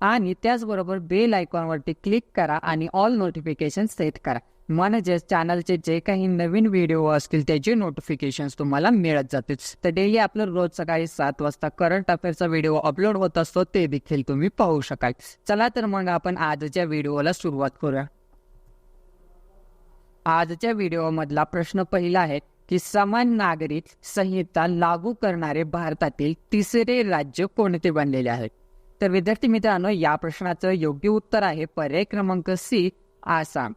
आणि त्याचबरोबर bell आयकॉनवरती click करा आणि ऑल नोटिफिकेशन सेट करा. म्हणजेच चॅनलचे जे काही नवीन व्हिडिओ असतील त्याचे नोटिफिकेशन्स तुम्हाला मिळत जातील. तर डेली आपलं रोज सकाळी सात वाजता करंट अफेअरचा व्हिडिओ अपलोड होत असतो ते देखील तुम्ही पाहू शकाल. चला तर मग आपण आजच्या व्हिडिओला सुरुवात करूया. आजच्या व्हिडिओमधला प्रश्न पहिला आहे की समान नागरिक संहिता लागू करणारे भारतातील तिसरे राज्य कोणते बनलेले आहेत तर विद्यार्थी मित्रांनो या प्रश्नाचं योग्य उत्तर आहे पर्याय क्रमांक सी आसाम.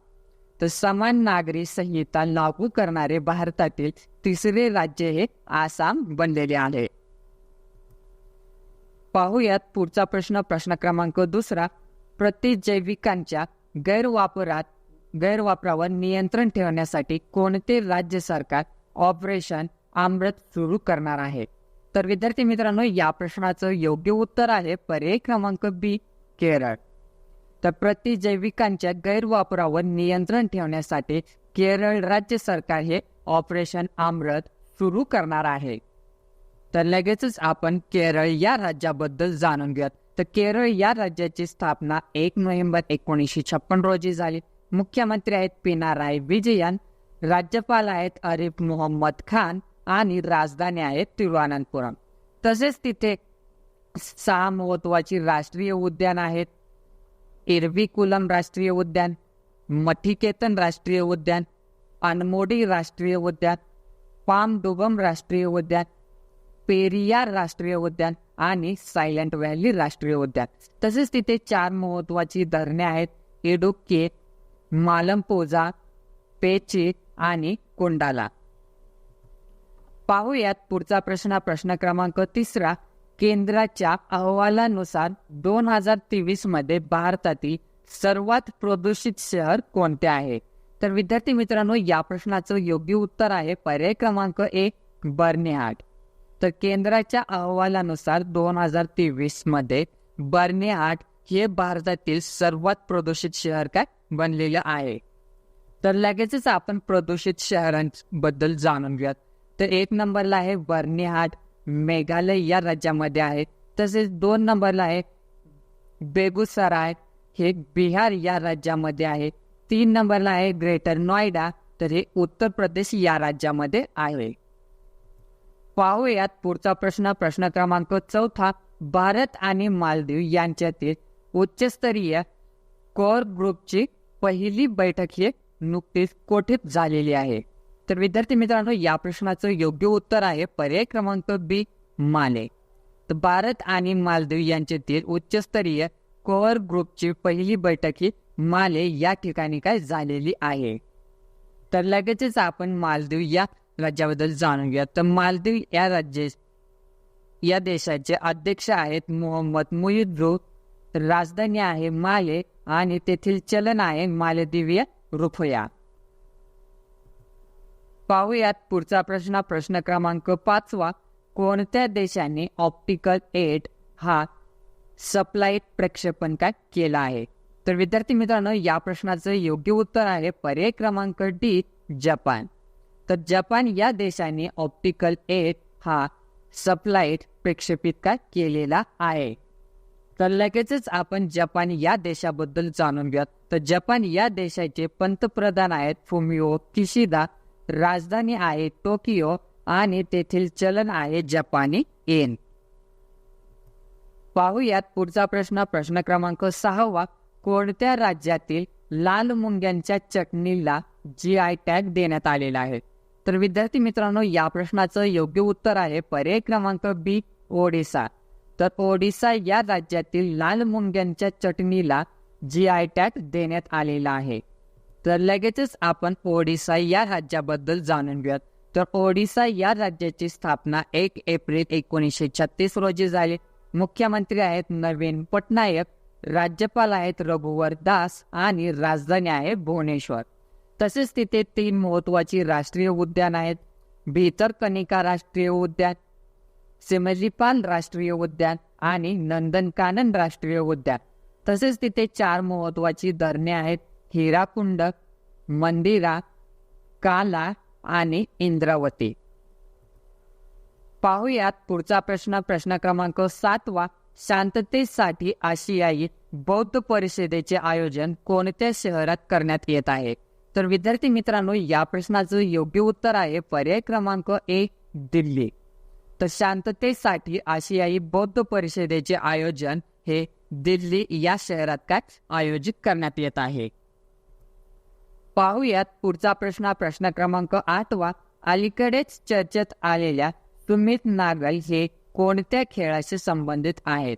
तर समान नागरी संहिता लागू करणारे भारतातील तिसरे राज्य हे आसाम बनलेले आहे. पाहूयात पुढचा प्रश्न प्रश्न क्रमांक दुसरा. प्रतिजैविकांच्या गैरवापरात गैरवापरावर नियंत्रण ठेवण्यासाठी कोणते राज्य सरकार ऑपरेशन अमृत सुरू करणार आहे? तर विद्यार्थी मित्रांनो या प्रश्नाचं योग्य उत्तर आहे पर्याय क्रमांक बी केरळ. तर प्रतिजैविकांच्या गैरवापरावर नियंत्रण ठेवण्यासाठी केरळ राज्य सरकार हे ऑपरेशन आमरत सुरू करणार आहे. तर लगेचच आपण केरळ या राज्याबद्दल जाणून घेऊयात. तर केरळ या राज्याची स्थापना एक नोव्हेंबर एकोणीसशे छप्पन रोजी झाली. मुख्यमंत्री आहेत पिनाराय विजयन राज्यपाल आहेत अरिफ मोहम्मद खान आणि राजधानी आहे तिरुअनंतपुरम. तसेच तिथे सहा महत्वाची राष्ट्रीय उद्यान आहेत. इरविकुलम राष्ट्रीय उद्यान मठिकेतन राष्ट्रीय उद्यान अनमोडी राष्ट्रीय उद्यान पामडुबम राष्ट्रीय उद्यान पेरियार राष्ट्रीय उद्यान आणि सायलेंट व्हॅली राष्ट्रीय उद्यान. तसेच तिथे चार महत्वाची धरणे आहेत. इडुक्के मालमपोजा पेची आणि कोंडाला. पाहूयात पुढचा प्रश्न. प्रश्न क्रमांक तिसरा. केंद्राच्या अहवालानुसार दोन हजार तेवीसमध्ये भारतातील सर्वात प्रदूषित शहर कोणते आहे? तर विद्यार्थी मित्रांनो या प्रश्नाचं योग्य उत्तर आहे पर्याय क्रमांक एक बर्नेहाट. तर केंद्राच्या अहवालानुसार दोन हजार तेवीसमध्ये बर्नेहाट हे भारतातील सर्वात प्रदूषित शहर काय बनलेलं आहे? तर लगेचच आपण प्रदूषित शहरांबद्दल जाणून घेऊयात. तर एक नंबरला आहे बर्निहाट मेघालय या राज्यामध्ये आहे. तसेच दोन नंबरला आहे बेगुसराय. हे बिहार या राज्यामध्ये आहे. तीन नंबरला आहे ग्रेटर नोएडा. तर हे उत्तर प्रदेश या राज्यामध्ये आहे. पाहूयात पुढचा प्रश्न. प्रश्न क्रमांक चौथा. भारत आणि मालदीव यांच्यातील उच्चस्तरीय कोर ग्रुपची पहिली बैठक ही नुकतीच कोठीत झालेली आहे. तर विद्यार्थी मित्रांनो या प्रश्नाचं योग्य उत्तर आहे. पर्याय क्रमांक बी माले. तर भारत आणि मालदीव यांच्यातील उच्चस्तरीय कोअर ग्रुपची पहिली बैठक ही माले या ठिकाणी काय झालेली आहे? तर लगेचच आपण मालदीव या राज्याबद्दल जाणून घेऊया. तर मालदीव या राज्य या देशाचे अध्यक्ष आहेत मोहम्मद मुयुद्रू राजधानी आहे माले आणि तेथील चलन आहे मालदीवीय रुपया. पाहूयात पुढचा प्रश्न प्रश्न क्रमांक पाचवा. कोणत्या देशाने ऑप्टिकल एट हा सप्लाईट प्रक्षेपण काय केला आहे? तर विद्यार्थी मित्रांनो या प्रश्नाचं योग्य उत्तर आहे पर्याय क्रमांक डी जपान. तर जपान या देशाने ऑप्टिकल एट हा सप्लाईट प्रक्षेपित काय केलेला आहे? तर लगेचच आपण जपान या देशाबद्दल जाणून घेऊयात. तर जपान या देशाचे पंतप्रधान आहेत फुमिओ किशिदा. राजधानी आहे टोकियो आणि तेथील चलन आहे जपानी येन. पाहूयात पुढचा प्रश्न. प्रश्न क्रमांक सहावा. कोणत्या राज्यातील लाल मुंग्यांच्या चटणीला जी आय टॅग देण्यात आलेला आहे? तर विद्यार्थी मित्रांनो या प्रश्नाचं योग्य उत्तर आहे पर्याय क्रमांक बी ओडिसा. तर ओडिसा या राज्यातील लाल मुंग्यांच्या चटणीला जी आय टॅग देण्यात आलेला आहे. तर लगेचच आपण ओडिसा या राज्याबद्दल जाणून घेऊयात. तर ओडिसा या राज्याची स्थापना एक एप्रिल एकोणीसशे छत्तीस रोजी झाली. मुख्यमंत्री आहेत नवीन पटनायक राज्यपाल आहेत रघुवर दास आणि राजधानी आहे भुवनेश्वर. तसेच तिथे तीन महत्वाची राष्ट्रीय उद्यान आहेत. भितरकनिका राष्ट्रीय उद्यान सिमलीपाल राष्ट्रीय उद्यान आणि नंदनकानन राष्ट्रीय उद्यान. तसेच तिथे चार महत्वाची धरणे आहेत. हिराकुंड मंदिरा काला आणि इंद्रावती. पाहुयात पुढचा प्रश्न. प्रश्न क्रमांक सातवा शांततेसाठी आशियाई बौद्ध परिषदेचे आयोजन कोणत्या शहरात करण्यात येत आहे? तर विद्यार्थी मित्रांनो या प्रश्नाचं योग्य उत्तर आहे पर्याय क्रमांक एक दिल्ली. तर शांततेसाठी आशियाई बौद्ध परिषदेचे आयोजन हे दिल्ली या शहरात काय आयोजित करण्यात येत आहे? पाहुयात पुढचा प्रश्न. प्रश्न क्रमांक आठवा अलीकडेच चर्चेत आलेल्या सुमित नागल हे कोणत्या खेळाशी संबंधित आहेत?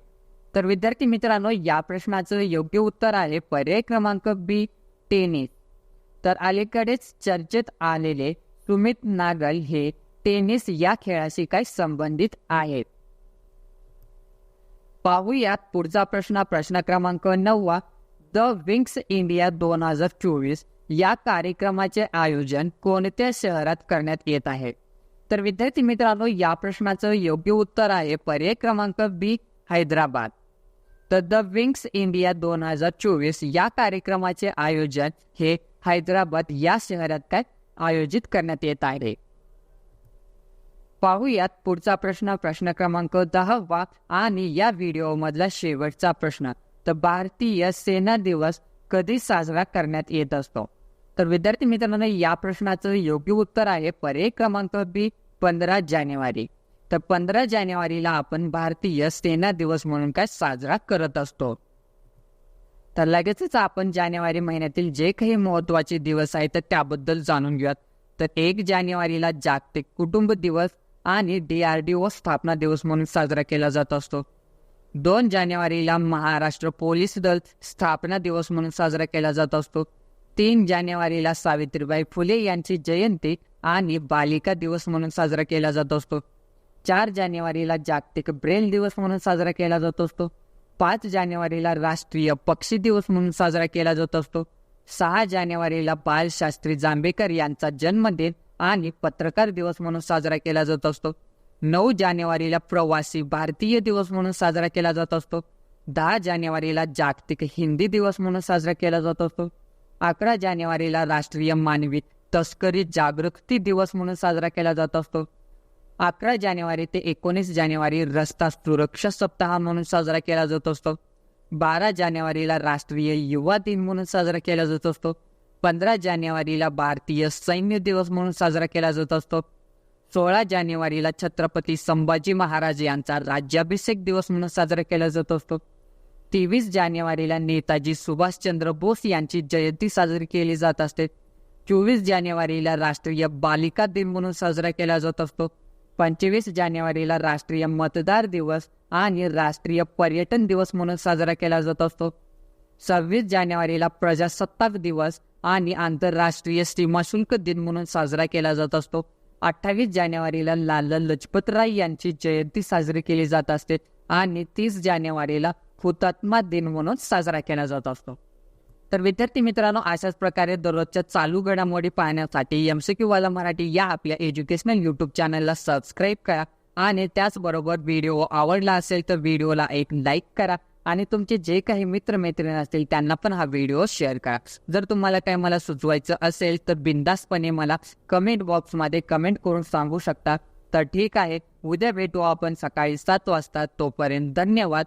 तर विद्यार्थी मित्रांनो या प्रश्नाचं योग्य उत्तर आहे पर्याय क्रमांक बी टेनिस. तर अलीकडेच चर्चेत आलेले सुमित नागल हे टेनिस या खेळाशी काय संबंधित आहेत? पाहूयात पुढचा प्रश्न. प्रश्न क्रमांक नववा द विंग्स इंडिया दोन हजार चोवीस या कार्यक्रमाचे आयोजन कोणत्या शहरात करण्यात येत आहे? तर विद्यार्थी मित्रांनो या प्रश्नाचं योग्य उत्तर आहे पर्याय क्रमांक बी हैदराबाद. तर द विंग्स इंडिया दोन हजार चोवीस या कार्यक्रमाचे आयोजन हे हैदराबाद या शहरात काय आयोजित करण्यात येत आहे? पाहूयात पुढचा प्रश्न प्रश्न क्रमांक दहावा आणि या व्हिडिओमधला शेवटचा प्रश्न. तर भारतीय सेना दिवस कधी साजरा करण्यात येत असतो? तर विद्यार्थी मित्रांनो या प्रश्नाचं योग्य उत्तर आहे पर्याय क्रमांक बी पंधरा जानेवारी. तर पंधरा जानेवारीला आपण भारतीय सेना दिवस म्हणून काय साजरा करत असतो. तर लगेचच आपण जानेवारी महिन्यातील जे काही महत्त्वाचे दिवस आहेत तर त्याबद्दल जाणून घेऊयात. तर एक जानेवारीला जागतिक कुटुंब दिवस आणि डी आर डी ओ स्थापना दिवस म्हणून साजरा केला जात असतो. दोन जानेवारीला महाराष्ट्र पोलीस दल स्थापना दिवस म्हणून साजरा केला जात असतो. तीन जानेवारीला सावित्रीबाई फुले यांची जयंती आणि बालिका दिवस म्हणून साजरा केला जात असतो. चार जानेवारीला जागतिक ब्रेल दिवस म्हणून साजरा केला जात असतो. पाच जानेवारीला राष्ट्रीय पक्षी दिवस म्हणून साजरा केला जात असतो. सहा जानेवारीला बालशास्त्री जांभेकर यांचा जन्मदिन आणि पत्रकार दिवस म्हणून साजरा केला जात असतो. नऊ जानेवारीला प्रवासी भारतीय दिवस म्हणून साजरा केला जात असतो. दहा जानेवारीला जागतिक हिंदी दिवस म्हणून साजरा केला जात असतो. अकरा जानेवारीला राष्ट्रीय मानवी तस्करी जागृती दिवस म्हणून साजरा केला जात असतो. अकरा जानेवारी ते एकोणीस जानेवारी रस्ता सुरक्षा सप्ताह म्हणून साजरा केला जात असतो. बारा जानेवारीला राष्ट्रीय युवा दिन म्हणून साजरा केला जात असतो. पंधरा जानेवारीला भारतीय सैन्य दिवस म्हणून साजरा केला जात असतो. सोळा जानेवारीला छत्रपती संभाजी महाराज यांचा राज्याभिषेक दिवस म्हणून साजरा केला जात असतो. तेवीस जानेवारीला नेताजी सुभाषचंद्र बोस यांची जयंती साजरी केली जात असते. चोवीस जानेवारीला राष्ट्रीय बालिका दिन म्हणून साजरा केला जात असतो. पंचवीस जानेवारीला राष्ट्रीय मतदार दिवस आणि राष्ट्रीय पर्यटन दिवस म्हणून साजरा केला जात असतो. सव्वीस जानेवारीला प्रजासत्ताक दिवस आणि आंतरराष्ट्रीय सीमाशुल्क दिन म्हणून साजरा केला जात असतो. अठ्ठावीस जानेवारीला लाला लजपतराय यांची जयंती साजरी केली जात असते आणि तीस जानेवारीला हुतात्मा दिन म्हणून साजरा केला जात असतो. तर विद्यार्थी मित्रांनो अशाच प्रकारे दररोजच्या चालू घडामोडी पाहण्यासाठी एम सी क्यू वाला मराठी या आपल्या एज्युकेशनल यूट्यूब चॅनलला सबस्क्राईब करा आणि त्याचबरोबर व्हिडिओ आवडला असेल तर व्हिडिओला एक लाईक करा आणि तुमचे जे काही मित्रमैत्रिणी असतील त्यांना पण हा व्हिडिओ शेअर करा. जर तुम्हाला काही मला सुचवायचं असेल तर बिंदासपणे मला कमेंट बॉक्समध्ये कमेंट करून सांगू शकता. तर ठीक आहे उद्या भेटू आपण सकाळी सात वाजता. तोपर्यंत धन्यवाद.